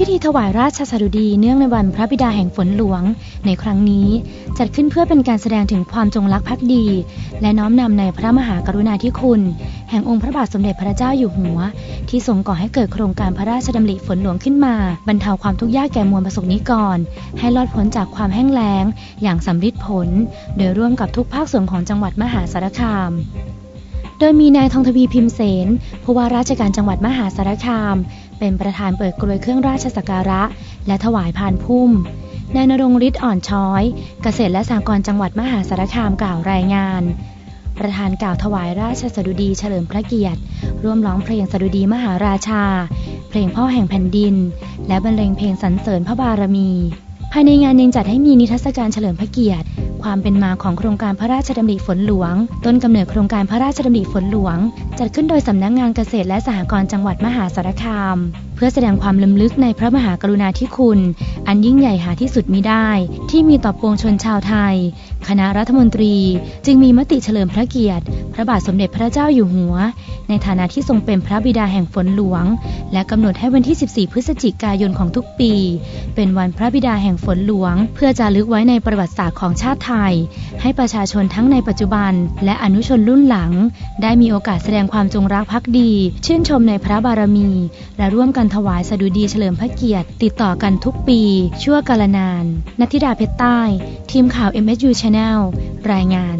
พิธีถวายราชสดุดีเนื่องในวันพระบิดาแห่งฝนหลวง ในครั้งนี้จัดขึ้นเพื่อเป็นการแสดงถึงความจงรักภักดี และน้อมนำในพระมหากรุณาธิคุณ แห่งองค์พระบาทสมเด็จพระเจ้าอยู่หัว ที่ทรงก่อให้เกิดโครงการพระราชดำริฝนหลวงขึ้นมาบรรเทาความทุกข์ยากแก่มวลประสบนิกร ให้รอดพ้นจากความแห้งแล้ง อย่างสำฤทธิ์ผล โดยร่วมกับทุกภาคส่วนของจังหวัดมหาสารคาม โดยมีนายทองทวีพิมพ์เสนผู้ว่าราชการจังหวัดมหาสารคาม เป็นประธานเปิดกลวยเครื่องราชสักการะ และถวายพานพุ่ม นายนรงฤทธิ์อ่อนช้อย เกษตรและสหกรณ์จังหวัดมหาสารคามกล่าวรายงาน ประธานกล่าวถวายราชสดุดีเฉลิมพระเกียรติ ร่วมร้องเพลงสดุดีมหาราชา เพลงพ่อแห่งแผ่นดิน และบรรเลงเพลงสรรเสริญพระบารมี ภายในงานยังจัดให้มีนิทรรศการเฉลิมพระเกียรติ ความเป็นมาของโครงการพระราชดำริฝนหลวง ต้นกำเนิดโครงการพระราชดำริฝนหลวง จัดขึ้นโดยสำนักงานเกษตรและสหกรณ์จังหวัดมหาสารคาม เพื่อแสดงความล้ำลึกในพระมหากรุณาธิคุณ อันยิ่งใหญ่หาที่สุดมิได้ ที่มีต่อปวงชนชาวไทย คณะรัฐมนตรีจึงมีมติเฉลิมพระเกียรติ พระบาทสมเด็จพระเจ้าอยู่หัว ในฐานะที่ทรงเป็นพระบิดาแห่งฝนหลวง และกำหนดให้วันที่ 14 พฤศจิกายนของทุกปี เป็นวันพระบิดาแห่งฝนหลวง เพื่อจารึกไว้ในประวัติศาสตร์ของชาติไทย ให้ประชาชนทั้งในปัจจุบัน และอนุชนรุ่นหลัง ได้มีโอกาสแสดงความจงรักภักดี ชื่นชมในพระบารมี และร่วมกันถวายสดุดีเฉลิมพระเกียรติ ติดต่อกันทุกปี ชั่วกาลนานนัทธิดาเพชรใต้ ทีมข่าว MSU Channel รายงาน